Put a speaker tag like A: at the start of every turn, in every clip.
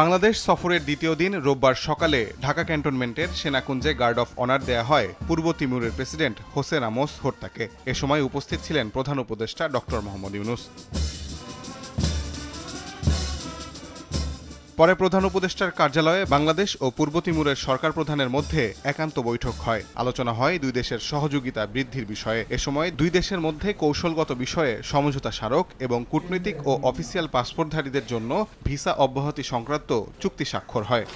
A: বাংলাদেশ সফরের দ্বিতীয় দিন রোববার সকালে ঢাকা ক্যান্টনমেন্টের সেনাকুঞ্জে গার্ড অফ অনার দেয়া হয় পূর্ব তিমুরের প্রেসিডেন্ট হোসেন আমোস হোর্তাকে। এ সময় উপস্থিত ছিলেন প্রধান উপদেষ্টা ডক্টর মোহাম্মদ ইউনুস। পরে প্রধান উপদেষ্টার কার্যালয়ে বাংলাদেশ ও পূর্ব তিমুরের সরকার প্রধানের মধ্যে একান্ত বৈঠক হয়। আলোচনা হয় দুই দেশের সহযোগিতা বৃদ্ধির বিষয়ে। এ সময় দুই দেশের মধ্যে কৌশলগত বিষয়ে সমঝোতা স্মারক এবং কূটনৈতিক ও অফিসিয়াল পাসপোর্টধারীদের জন্য ভিসা অব্যাহতি সংক্রান্ত চুক্তি স্বাক্ষর হয়।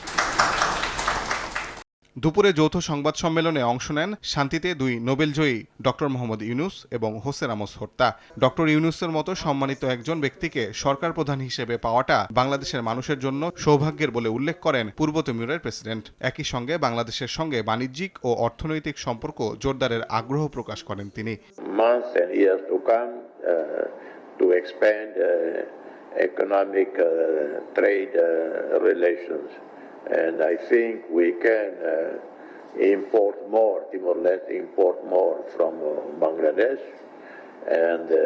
A: দুপুরে যৌথ সংবাদ সম্মেলনে অংশ নেন শান্তিতে দুই নোবেলজয়ী ডক্টর মোহাম্মদ ইউনুস এবং হোসেন আমস হত্যা ডক্টর ইউনুসের মতো সম্মানিত একজন ব্যক্তিকে সরকার প্রধান হিসেবে পাওয়াটা বাংলাদেশের মানুষের জন্য সৌভাগ্যের বলে উল্লেখ করেন পূর্ব তিমুরের প্রেসিডেন্ট। একই সঙ্গে বাংলাদেশের সঙ্গে বাণিজ্যিক ও অর্থনৈতিক সম্পর্ক জোরদারের আগ্রহ প্রকাশ করেন তিনি।
B: Uh, uh, economic uh, trade uh, relations. And I think we can uh, import more, Timor-Leste import more from uh, Bangladesh. And uh,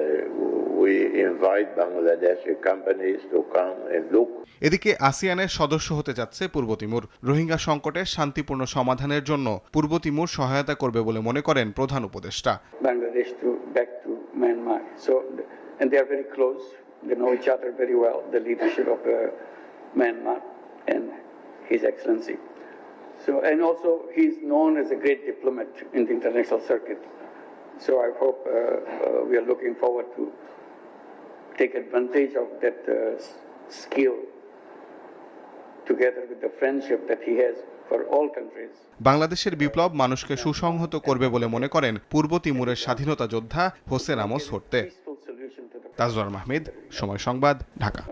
B: we invite Bangladeshi companies to come and look
A: এদিকে আসিয়ানের সদস্য হতে যাচ্ছে পূর্ব Timur Rohingya সংকটের শান্তিপূর্ণ সমাধানের জন্য পূর্ব Timur সহায়তা করবে বলে মনে করেন প্রধান উপদেষ্টা
C: Bangladesh to back to Myanmar. So, and they are very close. They know each other very well. The leadership of uh, Myanmar and His Excellency. So, and also he's known as a great diplomat in the international circuit. So, I hope uh, uh, we are looking forward to take advantage of that uh, skill together with the friendship that he has for all countries.
A: বাংলাদেশের বিপ্লব মানুষকে সুসংহত করবে বলে মনে করেন পূর্ব তিমুরের স্বাধীনতা যোদ্ধা Jose Ramos Horta Tajwar Mahmid সময় সংবাদ ঢাকা